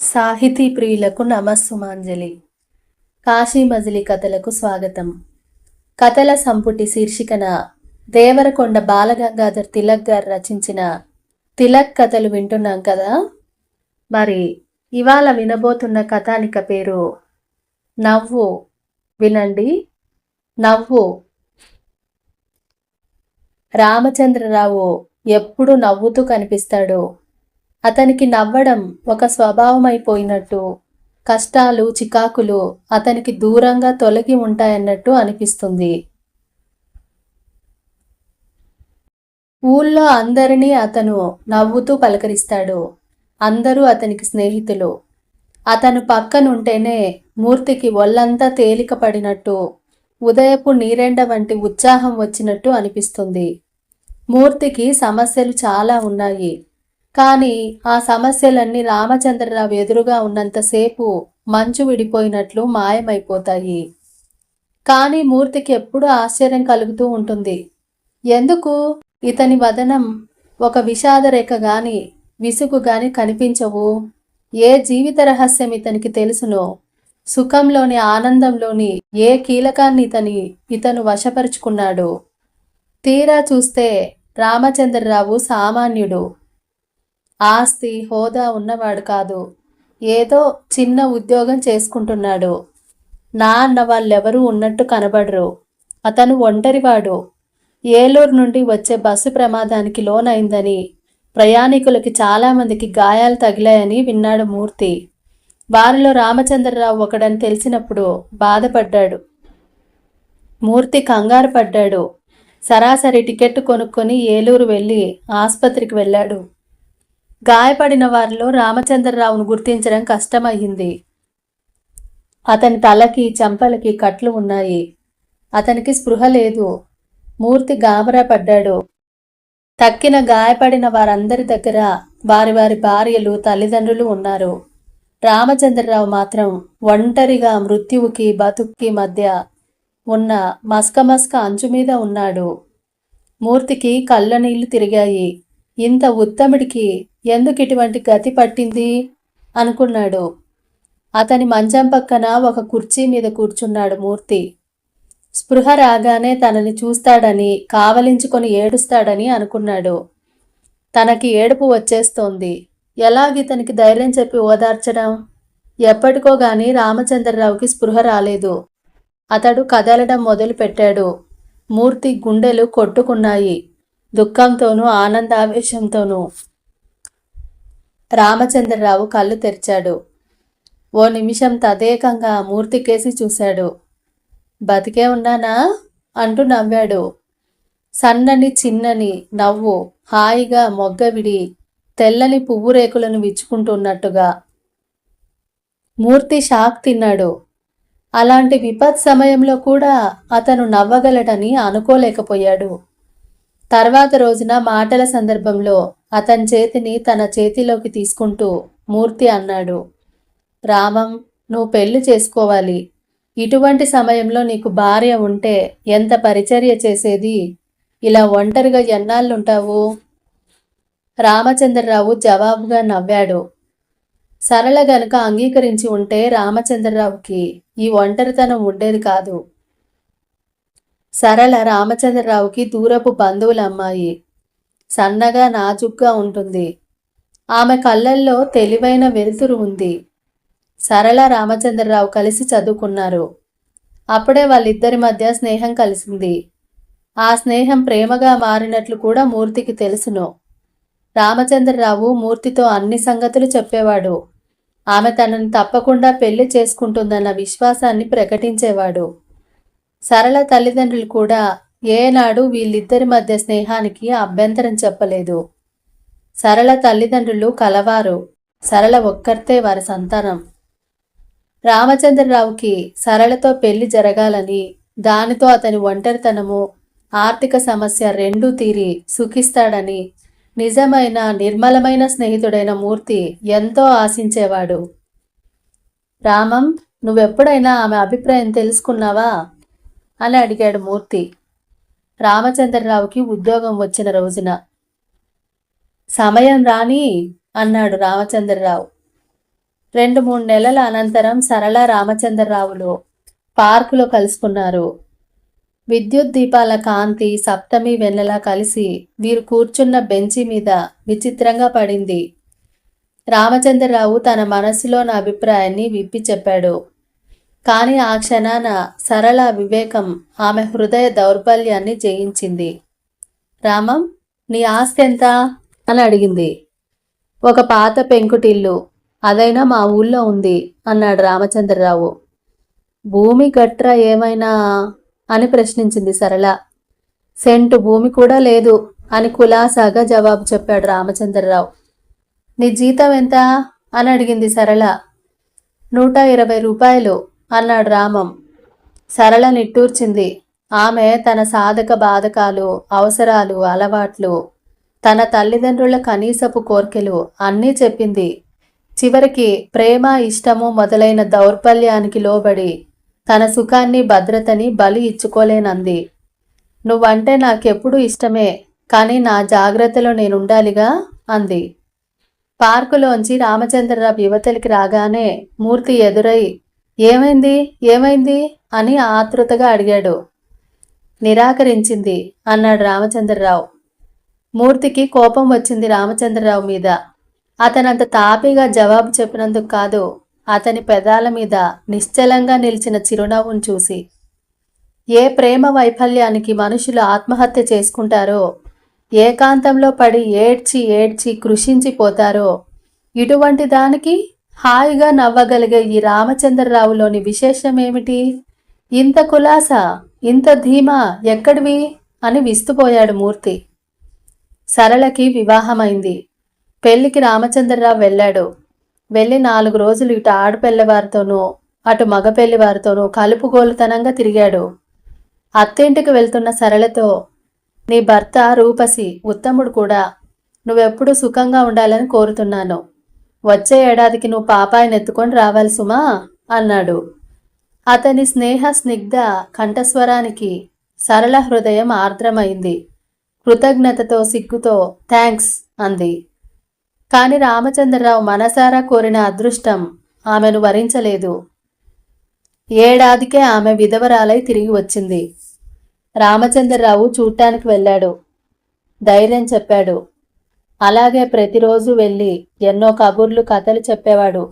సాహితీ ప్రియులకు నమస్సుమాంజలి. కాశీ మజిలీ కథలకు స్వాగతం. కథల సంపుటి శీర్షికన దేవరకొండ బాలగంగాధర్ తిలక్ గారు రచించిన తిలక్ కథలు వింటున్నాం కదా? మరి ఇవాళ వినబోతున్న కథానిక పేరు నవ్వు. వినండి. నవ్వు. రామచంద్రరావు ఎప్పుడు నవ్వుతూ కనిపిస్తాడు? అతనికి నవ్వడం ఒక స్వభావమైపోయినట్టు కష్టాలు చికాకులు అతనికి దూరంగా తొలగి ఉంటాయన్నట్టు అనిపిస్తుంది. ఊళ్ళో అందరినీ అతను నవ్వుతూ పలకరిస్తాడు. అందరూ అతనికి స్నేహితులు. అతను పక్కనుంటేనే మూర్తికి ఒళ్ళంతా తేలిక పడినట్టు ఉదయపు నీరెండ వంటి ఉత్సాహం వచ్చినట్టు అనిపిస్తుంది. మూర్తికి సమస్యలు చాలా ఉన్నాయి. కానీ ఆ సమస్యలన్నీ రామచంద్రరావు ఎదురుగా ఉన్నంతసేపు మంచు విడిపోయినట్లు మాయమైపోతాయి. కానీ మూర్తికి ఎప్పుడూ ఆశ్చర్యం కలుగుతూ ఉంటుంది. ఎందుకు? ఇతని వదనం ఒక విషాదరేఖ గాని విసుగు గాని కనిపించవు. ఏ జీవిత రహస్యం ఇతనికి తెలుసునో సుఖంలోని ఆనందంలోని ఏ కీలకాన్ని ఇతని ఇతను వశపరుచుకున్నాడు? తీరా చూస్తే రామచంద్రరావు సామాన్యుడు. ఆస్తి హోదా ఉన్నవాడు కాదు. ఏదో చిన్న ఉద్యోగం చేసుకుంటున్నాడు. నా అన్న వాళ్ళెవరూ ఉన్నట్టు కనబడరు. అతను ఒంటరివాడు. ఏలూరు నుండి వచ్చే బస్సు ప్రమాదానికి లోనైందని ప్రయాణికులకి చాలామందికి గాయాలు తగిలాయని విన్నాడు మూర్తి. వారిలో రామచంద్రరావు ఒకడని తెలిసినప్పుడు బాధపడ్డాడు. మూర్తి కంగారు పడ్డాడు. సరాసరి టికెట్ కొనుక్కొని ఏలూరు వెళ్ళి ఆసుపత్రికి వెళ్ళాడు. గాయపడిన వారిలో రామచంద్రరావును గుర్తించడం కష్టమయ్యింది అతని తలకి చెంపలకి కట్లు ఉన్నాయి. అతనికి స్పృహ లేదు. మూర్తి గాబరా పడ్డాడు. తక్కిన గాయపడిన వారందరి దగ్గర వారి వారి భార్యలు తల్లిదండ్రులు ఉన్నారు. రామచంద్రరావు మాత్రం ఒంటరిగా మృత్యువుకి బతుక్కి మధ్య ఉన్న మస్క అంచు మీద ఉన్నాడు. మూర్తికి కళ్ళ నీళ్ళు తిరిగాయి. ఇంత ఉత్తముడికి ఎందుకు ఇటువంటి గతి పట్టింది? అనుకున్నాడు. అతని మంచం పక్కన ఒక కుర్చీ మీద కూర్చున్నాడు మూర్తి. స్పృహ రాగానే తనని చూస్తాడని కావలించుకొని ఏడుస్తాడని అనుకున్నాడు. తనకి ఏడుపు వచ్చేస్తోంది. ఎలాగితనికి ధైర్యం చెప్పి ఓదార్చడం? ఎప్పటికో గాని రామచంద్రరావుకి స్పృహ రాలేదు. అతడు కదలడం మొదలు పెట్టాడు మూర్తి గుండెలు కొట్టుకున్నాయి. దుఃఖంతోనూ ఆనందావేశంతోనూ. రామచంద్రరావు కళ్ళు తెరిచాడు. ఓ నిమిషం తదేకంగా మూర్తికేసి చూశాడు. బతికే ఉన్నానా? అంటూ నవ్వాడు. సన్నని చిన్నని నవ్వు హాయిగా మొగ్గవిడి తెల్లని పువ్వు రేకులను విచ్చుకుంటున్నట్టుగా. మూర్తి షాక్ తిన్నాడు. అలాంటి విపత్ సమయంలో కూడా అతను నవ్వగలడని అనుకోలేకపోయాడు. తర్వాత రోజున మాటల సందర్భంలో అతని చేతిని తన చేతిలోకి తీసుకుంటూ మూర్తి అన్నాడు రామం నువ్వు పెళ్ళి చేసుకోవాలి. ఇటువంటి సమయంలో నీకు భార్య ఉంటే ఎంత పరిచర్య చేసేది? ఇలా ఒంటరిగా ఎన్నాళ్ళుంటావు? రామచంద్రరావు జవాబుగా నవ్వాడు సరళ గనుక అంగీకరించి ఉంటే రామచంద్రరావుకి ఈ ఒంటరితనం ఉండేది కాదు. సరళ రామచంద్రరావుకి దూరపు బంధువుల అమ్మాయి సన్నగా నాజుగ్గా ఉంటుంది. ఆమె కళ్ళల్లో తెలివైన వెలుతురు ఉంది. సరళ రామచంద్రరావు కలిసి చదువుకున్నారు. అప్పుడే వాళ్ళిద్దరి మధ్య స్నేహం కలిసింది. ఆ స్నేహం ప్రేమగా మారినట్లు కూడా మూర్తికి తెలుసును. రామచంద్రరావు మూర్తితో అన్ని సంగతులు చెప్పేవాడు. ఆమె తనని తప్పకుండా పెళ్ళి చేసుకుంటుందన్న విశ్వాసాన్ని ప్రకటించేవాడు. సరళ తల్లిదండ్రులు కూడా ఏనాడు వీళ్ళిద్దరి మధ్య స్నేహానికి అభ్యంతరం చెప్పలేదు. సరళ తల్లిదండ్రులు కలవారు. సరళ ఒక్కర్తే వారి సంతానం. రామచంద్రరావుకి సరళతో పెళ్ళి జరగాలని దానితో అతని ఒంటరితనము ఆర్థిక సమస్య రెండూ తీరి సుఖిస్తాడని నిజమైన నిర్మలమైన స్నేహితుడైన మూర్తి ఎంతో ఆశించేవాడు. రామం నువ్వెప్పుడైనా ఆమె అభిప్రాయం తెలుసుకున్నావా? అని అడిగాడు మూర్తి. రామచంద్రరావుకి ఉద్యోగం వచ్చిన రోజున. సమయం రాని అన్నాడు రామచంద్రరావు. రెండు మూడు నెలల అనంతరం సరళ రామచంద్రరావులు పార్కులో కలుసుకున్నారు. విద్యుత్ దీపాల కాంతి సప్తమి వెన్నెల కలిసి వీరు కూర్చున్న బెంచి మీద విచిత్రంగా పడింది. రామచంద్రరావు తన మనసులోని అభిప్రాయాన్ని విప్పి చెప్పాడు. కానీ ఆ క్షణాన సరళ వివేకం ఆమె హృదయ దౌర్బల్యాన్ని జయించింది. రామం నీ ఆస్తి ఎంత అని అడిగింది. ఒక పాత పెంకుటిల్లు. అదైనా మా ఊళ్ళో ఉంది అన్నాడు రామచంద్రరావు. భూమి గట్ర ఏమైనా అని ప్రశ్నించింది సరళ. సెంటు భూమి కూడా లేదు అని కులాసాగా జవాబు చెప్పాడు రామచంద్రరావు. నీ జీతం ఎంత అని అడిగింది సరళ. నూట ఇరవై రూపాయలు. అన్నాడు రామం. సరళ నిట్టూర్చింది. ఆమె తన సాధక బాధకాలు అవసరాలు అలవాట్లు తన తల్లిదండ్రుల కనీసపు కోర్కెలు అన్నీ చెప్పింది. చివరికి ప్రేమ ఇష్టము మొదలైన దౌర్బల్యానికి లోబడి తన సుఖాన్ని భద్రతని బలి ఇచ్చుకోలేనంది. నువ్వంటే నాకెప్పుడు ఇష్టమే కానీ నా జాగ్రత్తలో నేనుండాలిగా? అంది. పార్కులోంచి రామచంద్రరావు యువతలికి రాగానే మూర్తి ఎదురై ఏమైంది? ఏమైంది? అని ఆతృతగా అడిగాడు. నిరాకరించింది. అన్నాడు రామచంద్రరావు. మూర్తికి కోపం వచ్చింది రామచంద్రరావు మీద. అతనంత తాపీగా జవాబు చెప్పినందుకు కాదు అతని పెదాల మీద నిశ్చలంగా నిలిచిన చిరునవ్వును చూసి. ఏ ప్రేమ వైఫల్యానికి మనుషులు ఆత్మహత్య చేసుకుంటారో ఏకాంతంలో పడి ఏడ్చి ఏడ్చి కృషించిపోతారో ఇటువంటి దానికి హాయిగా నవ్వగలిగే ఈ రామచంద్రరావులోని విశేషమేమిటి? ఇంత కులాస ఇంత ధీమా ఎక్కడివి? అని విస్తుపోయాడు మూర్తి. సరళకి వివాహమైంది. పెళ్ళికి రామచంద్రరావు వెళ్ళాడు. వెళ్ళి నాలుగు రోజులు ఇటు ఆడపిల్లవారితోనూ అటు మగపెళ్ళివారితోనూ కలుపుగోలుతనంగా తిరిగాడు. అత్తింటికి వెళ్తున్న సరళతో నీ భర్త రూపసి ఉత్తముడు కూడా. నువ్వెప్పుడు సుఖంగా ఉండాలని కోరుతున్నాను. వచ్చే ఏడాదికి నువ్వు పాపాయిని ఎత్తుకొని రావాలి సుమా అన్నాడు. అతని స్నేహ స్నిగ్ధ కంఠస్వరానికి సరళ హృదయం ఆర్ద్రమైంది. కృతజ్ఞతతో సిగ్గుతో థ్యాంక్స్ అంది. కాని రామచంద్రరావు మనసారా కోరిన అదృష్టం ఆమెను వరించలేదు. ఏడాదికే ఆమె విధవరాలై తిరిగి వచ్చింది. రామచంద్రరావు చూడటానికి వెళ్ళాడు. ధైర్యం చెప్పాడు. అలాగే ప్రతిరోజు వెళ్ళి ఎన్నో కబుర్లు కథలు చెప్పేవాడు.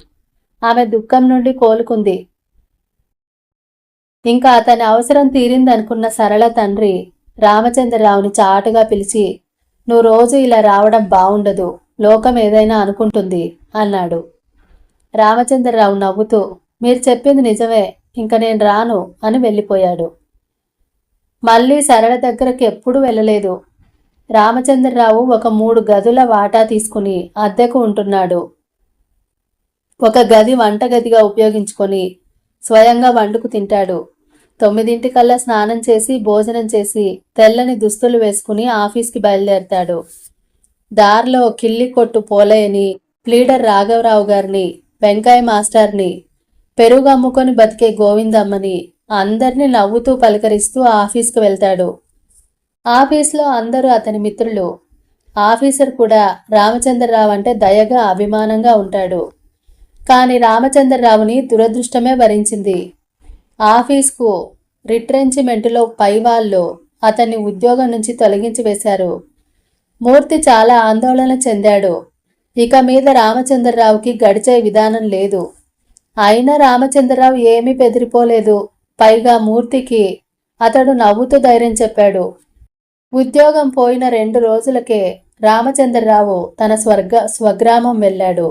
ఆమె దుఃఖం నుండి కోలుకుంది. ఇంకా అతని అవసరం తీరిందనుకున్న సరళ తండ్రి రామచంద్రరావుని చాటుగా పిలిచి నువ్వు రోజు ఇలా రావడం బావుండదు. లోకం ఏదైనా అనుకుంటుంది అన్నాడు. రామచంద్రరావు నవ్వుతూ మీరు చెప్పింది నిజమే. ఇంక నేను రాను అని వెళ్ళిపోయాడు. మళ్ళీ సరళ దగ్గరకు ఎప్పుడూ వెళ్ళలేదు. రామచంద్రరావు ఒక మూడు గదుల వాటా తీసుకుని అద్దెకు ఉంటున్నాడు. ఒక గది వంటగదిగా ఉపయోగించుకొని స్వయంగా వండుకు తింటాడు. తొమ్మిదింటికల్లా స్నానం చేసి భోజనం చేసి తెల్లని దుస్తులు వేసుకుని ఆఫీస్కి బయలుదేరతాడు. దారిలో కిల్లి కొట్టు పోలయని ప్లీడర్ రాఘవరావు గారిని వెంకాయ మాస్టర్ని పెరుగు అమ్ముకొని బతికే గోవిందమ్మని అందరినీ నవ్వుతూ పలకరిస్తూ ఆఫీస్కి వెళ్తాడు. ఆఫీస్లో అందరూ అతని మిత్రులు. ఆఫీసర్ కూడా రామచంద్రరావు అంటే దయగా అభిమానంగా ఉంటాడు. కానీ రామచంద్రరావుని దురదృష్టమే భరించింది ఆఫీస్కు రిట్రెంచ్మెంట్లో పైవాళ్ళు అతన్ని ఉద్యోగం నుంచి తొలగించి వేశారు. మూర్తి చాలా ఆందోళన చెందాడు. ఇక మీద రామచంద్రరావుకి గడిచే విధానం లేదు. అయినా రామచంద్రరావు ఏమీ బెదిరిపోలేదు. పైగా మూర్తికి అతడు నవ్వుతూ ధైర్యం చెప్పాడు. ఉద్యోగం పోయిన రెండు రోజులకే రామచంద్రరావు తన స్వర్గ స్వగ్రామం వెళ్ళాడు.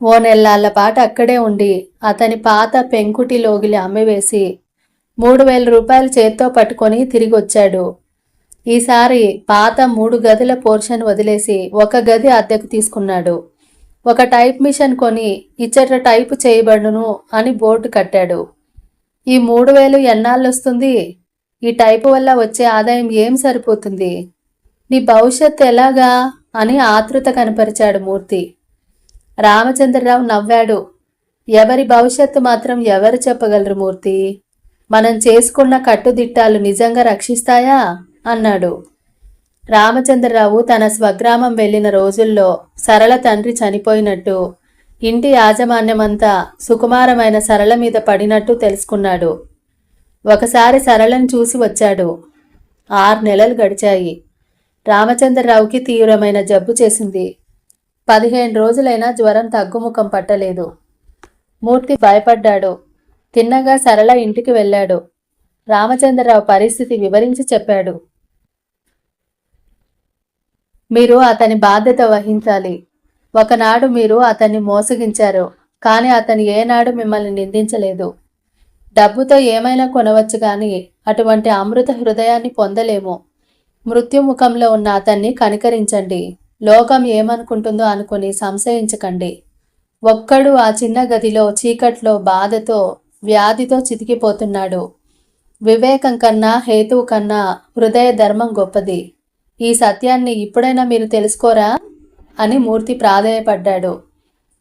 ఓ నెల్లాళ్ళ పాటు అక్కడే ఉండి అతని పాత పెంకుటి లోగిలి అమ్మివేసి మూడు వేల రూపాయలు చేత్తో పట్టుకొని తిరిగి వచ్చాడు ఈసారి పాత మూడు గదుల పోర్షన్ వదిలేసి ఒక గది అద్దెకు తీసుకున్నాడు. ఒక టైప్ మిషన్ కొని ఇచ్చట టైపు చేయబడును అని బోర్డు కట్టాడు. ఈ మూడు వేలు ఎన్నాళ్ళు వస్తుంది ఈ టైపు వల్ల వచ్చే ఆదాయం ఏం సరిపోతుంది? నీ భవిష్యత్తు ఎలాగా? అని ఆతృత కనపరిచాడు మూర్తి. రామచంద్రరావు నవ్వాడు. ఎవరి భవిష్యత్తు మాత్రం ఎవరు చెప్పగలరు మూర్తి? మనం చేసుకున్న కట్టుదిట్టాలు నిజంగా రక్షిస్తాయా? అన్నాడు. రామచంద్రరావు తన స్వగ్రామం వెళ్ళిన రోజుల్లో సరళ తండ్రి చనిపోయినట్టు ఇంటి యాజమాన్యమంతా సుకుమారమైన సరళ మీద పడినట్టు తెలుసుకున్నాడు. ఒకసారి సరళను చూసి వచ్చాడు. ఆరు నెలలు గడిచాయి. రామచంద్రరావుకి తీవ్రమైన జబ్బు చేసింది. పదిహేను రోజులైనా జ్వరం తగ్గుముఖం పట్టలేదు. మూర్తి భయపడ్డాడు. తిన్నగా సరళ ఇంటికి వెళ్ళాడు. రామచంద్రరావు పరిస్థితి వివరించి చెప్పాడు. మీరు అతని బాధ్యత వహించాలి. ఒకనాడు మీరు అతన్ని మోసగించారు. కానీ అతను ఏనాడు మిమ్మల్ని నిందించలేదు. డబ్బుతో ఏమైనా కొనవచ్చు కానీ అటువంటి అమృత హృదయాన్ని పొందలేము. మృత్యుముఖంలో ఉన్న అతన్ని కనికరించండి. లోకం ఏమనుకుంటుందో అనుకుని సంశయించకండి. ఒక్కడు ఆ చిన్న గదిలో చీకట్లో బాధతో వ్యాధితో చితికిపోతున్నాడు. వివేకం కన్నా హేతువు కన్నా హృదయ ధర్మం గొప్పది. ఈ సత్యాన్ని ఇప్పుడైనా మీరు తెలుసుకోరా? అని మూర్తి ప్రాధేయపడ్డాడు.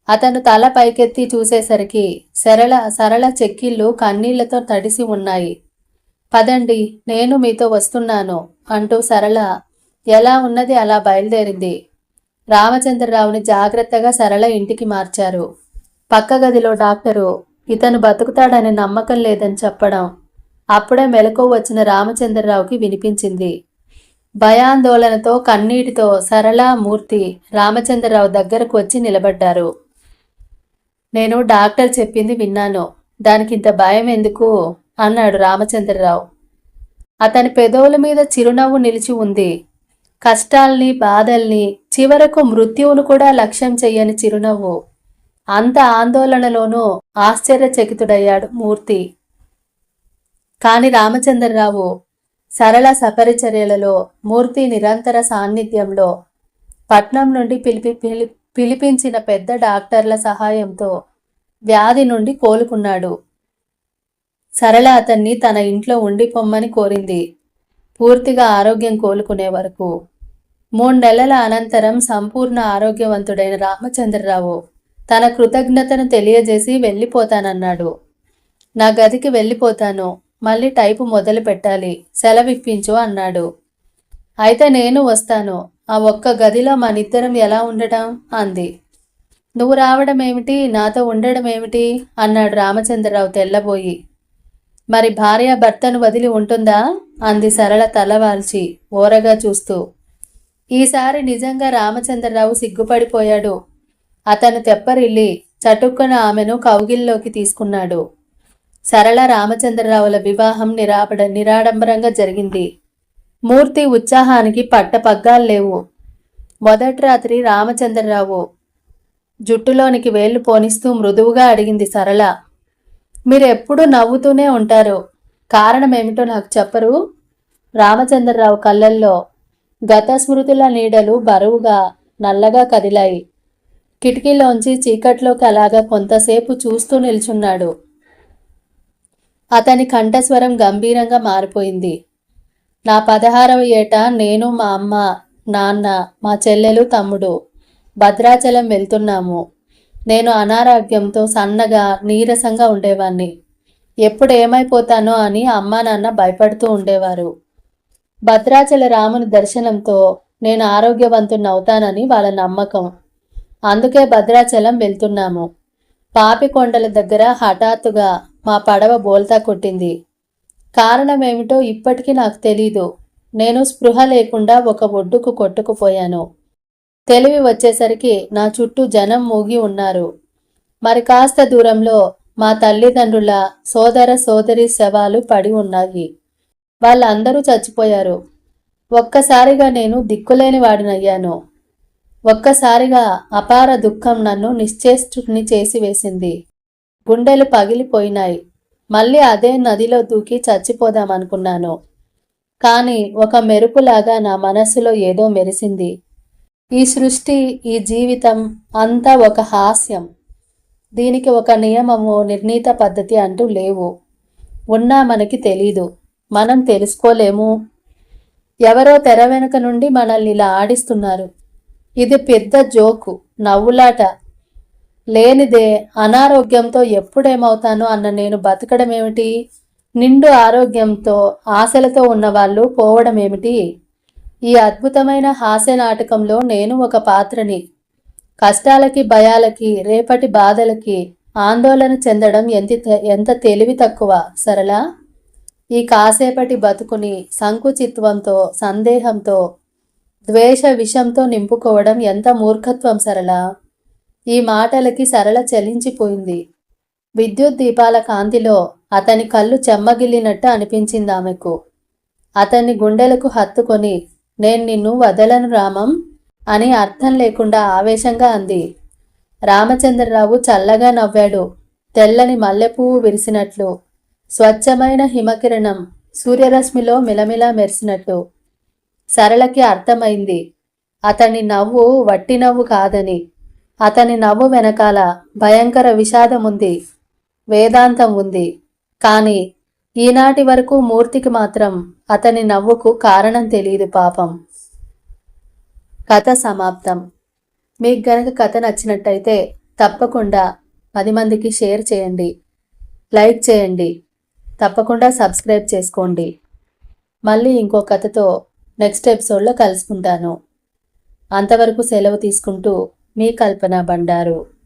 అతను తల పైకెత్తి చూసేసరికి సరళ సరళ చెక్కిళ్ళు కన్నీళ్ళతో తడిసి ఉన్నాయి. పదండి నేను మీతో వస్తున్నాను అంటూ సరళ ఎలా ఉన్నది? అలా బయలుదేరింది. రామచంద్రరావుని జాగ్రత్తగా సరళ ఇంటికి మార్చారు. పక్క గదిలో డాక్టరు ఇతను బతుకుతాడనే నమ్మకం లేదని చెప్పడం అప్పుడే మెలకు వచ్చిన రామచంద్రరావుకి వినిపించింది. భయాందోళనతో కన్నీటితో సరళ మూర్తి రామచంద్రరావు దగ్గరకు వచ్చి నిలబడ్డారు. నేను డాక్టర్ చెప్పింది విన్నాను. దానికింత భయం ఎందుకు? అన్నాడు రామచంద్రరావు. అతని పెదవుల మీద చిరునవ్వు నిలిచి ఉంది. కష్టాల్ని బాధల్ని చివరకు మృత్యువును కూడా లక్ష్యం చెయ్యని చిరునవ్వు. అంత ఆందోళనలోనూ ఆశ్చర్యచకితుడయ్యాడు మూర్తి. కాని రామచంద్రరావు సరళ సపరిచర్యలలో మూర్తి నిరంతర సాన్నిధ్యంలో పట్నం నుండి పిలిపి పిలి పిలిపించిన పెద్ద డాక్టర్ల సహాయంతో వ్యాధి నుండి కోలుకున్నాడు. సరళ అతన్ని తన ఇంట్లో ఉండిపోమ్మని కోరింది. పూర్తిగా ఆరోగ్యం కోలుకునే వరకు. మూడు నెలల అనంతరం సంపూర్ణ ఆరోగ్యవంతుడైన రామచంద్రరావు తన కృతజ్ఞతను తెలియజేసి వెళ్ళిపోతానన్నాడు. నా గదికి వెళ్ళిపోతాను మళ్ళీ టైపు మొదలు పెట్టాలి సెలవిప్పించు అన్నాడు. అయితే నేను వస్తాను ఆ ఒక్క గదిలో మనిద్దరం ఎలా ఉండటం? అంది. నువ్వు రావడం ఏమిటి నాతో ఉండడం ఏమిటి అన్నాడు రామచంద్రరావు తెల్లబోయి. మరి భార్య భర్తను వదిలి ఉంటుందా? అంది సరళ తలవాల్చి ఓరగా చూస్తూ. ఈసారి నిజంగా రామచంద్రరావు సిగ్గుపడిపోయాడు. అతను తెప్పరిల్లి చటుక్కున ఆమెను కౌగిల్లోకి తీసుకున్నాడు. సరళ రామచంద్రరావుల వివాహం నిరాపడ నిరాడంబరంగా జరిగింది. మూర్తి ఉత్సాహానికి పట్టపగ్గాలు లేవు. మొదటి రాత్రి రామచంద్రరావు జుట్టులోనికి వేళ్ళు పోనిస్తూ మృదువుగా అడిగింది సరళ. మీరెప్పుడు నవ్వుతూనే ఉంటారు. కారణం ఏమిటో నాకు చెప్పరు. రామచంద్రరావు కళ్ళల్లో గత స్మృతుల నీడలు బరువుగా నల్లగా కదిలాయి. కిటికీలోంచి చీకట్లోకి అలాగా కొంతసేపు చూస్తూ నిల్చున్నాడు. అతని కంఠస్వరం గంభీరంగా మారిపోయింది. నా పదహారవ ఏట నేను మా అమ్మ నాన్న మా చెల్లెలు తమ్ముడు భద్రాచలం వెళ్తున్నాము. నేను అనారోగ్యంతో సన్నగా నీరసంగా ఉండేవాణ్ణి. ఎప్పుడు ఏమైపోతానో అని అమ్మా నాన్న భయపడుతూ ఉండేవారు. భద్రాచల రాముని దర్శనంతో నేను ఆరోగ్యవంతున్నవుతానని వాళ్ళ నమ్మకం. అందుకే భద్రాచలం వెళ్తున్నాము. పాపికొండల దగ్గర హఠాత్తుగా మా పడవ బోల్తా కొట్టింది. కారణమేమిటో ఇప్పటికీ నాకు తెలీదు. నేను స్పృహ లేకుండా ఒక ఒడ్డుకు కొట్టుకుపోయాను. తెలివి వచ్చేసరికి నా చుట్టూ జనం మూగి ఉన్నారు. మరి కాస్త దూరంలో మా తల్లిదండ్రుల సోదర సోదరి శవాలు పడి ఉన్నాయి. వాళ్ళందరూ చచ్చిపోయారు. ఒక్కసారిగా నేను దిక్కులేని వాడినయ్యాను. ఒక్కసారిగా అపార దుఃఖం నన్ను నిశ్చేష్టుని చేసి వేసింది గుండెలు పగిలిపోయినాయి. మళ్ళీ అదే నదిలో దూకి చచ్చిపోదామనుకున్నాను కానీ ఒక మెరుపులాగా నా మనస్సులో ఏదో మెరిసింది. ఈ సృష్టి ఈ జీవితం అంతా ఒక హాస్యం. దీనికి ఒక నియమము నిర్ణీత పద్ధతి అంటూ లేవు. ఉన్నా మనకి తెలీదు. మనం తెలుసుకోలేము. ఎవరో తెర వెనుక నుండి మనల్ని ఇలా ఆడిస్తున్నారు. ఇది పెద్ద జోకు నవ్వులాట. లేనిదే అనారోగ్యంతో ఎప్పుడేమవుతానో అన్న నేను బతకడం ఏమిటి? నిండు ఆరోగ్యంతో ఆశలతో ఉన్నవాళ్ళు పోవడం ఏమిటి? ఈ అద్భుతమైన హాస్య నాటకంలో నేను ఒక పాత్రని. కష్టాలకి భయాలకి రేపటి బాధలకి ఆందోళన చెందడం ఎంత ఎంత తెలివి తక్కువ సరళ? ఈ కాసేపటి బతుకుని సంకుచిత్వంతో సందేహంతో ద్వేష విషంతో నింపుకోవడం ఎంత మూర్ఖత్వం సరళ? ఈ మాటలకి సరళ చలించిపోయింది. విద్యుత్ దీపాల కాంతిలో అతని కళ్ళు చెమ్మగిల్లినట్టు అనిపించింది ఆమెకు. అతన్ని గుండెలకు హత్తుకొని నేను నిన్ను వదలను రామం అని అర్థం లేకుండా ఆవేశంగా అంది. రామచంద్రరావు చల్లగా నవ్వాడు తెల్లని మల్లెపువ్వు విరిసినట్లు స్వచ్ఛమైన హిమకిరణం సూర్యరశ్మిలో మిలమిలా మెరిసినట్టు. సరళకి అర్థమైంది అతని నవ్వు వట్టి నవ్వు కాదని అతని నవ్వు వెనకాల భయంకర విషాదం ఉంది వేదాంతం ఉంది. కానీ ఈనాటి వరకు మూర్తికి మాత్రం అతని నవ్వుకు కారణం తెలియదు పాపం. కథ సమాప్తం. మీకు గనక కథ నచ్చినట్టయితే తప్పకుండా పది మందికి షేర్ చేయండి లైక్ చేయండి తప్పకుండా సబ్స్క్రైబ్ చేసుకోండి. మళ్ళీ ఇంకో కథతో నెక్స్ట్ ఎపిసోడ్లో కలుసుకుంటాను. అంతవరకు సెలవు తీసుకుంటూ మీ కల్పన బండారు.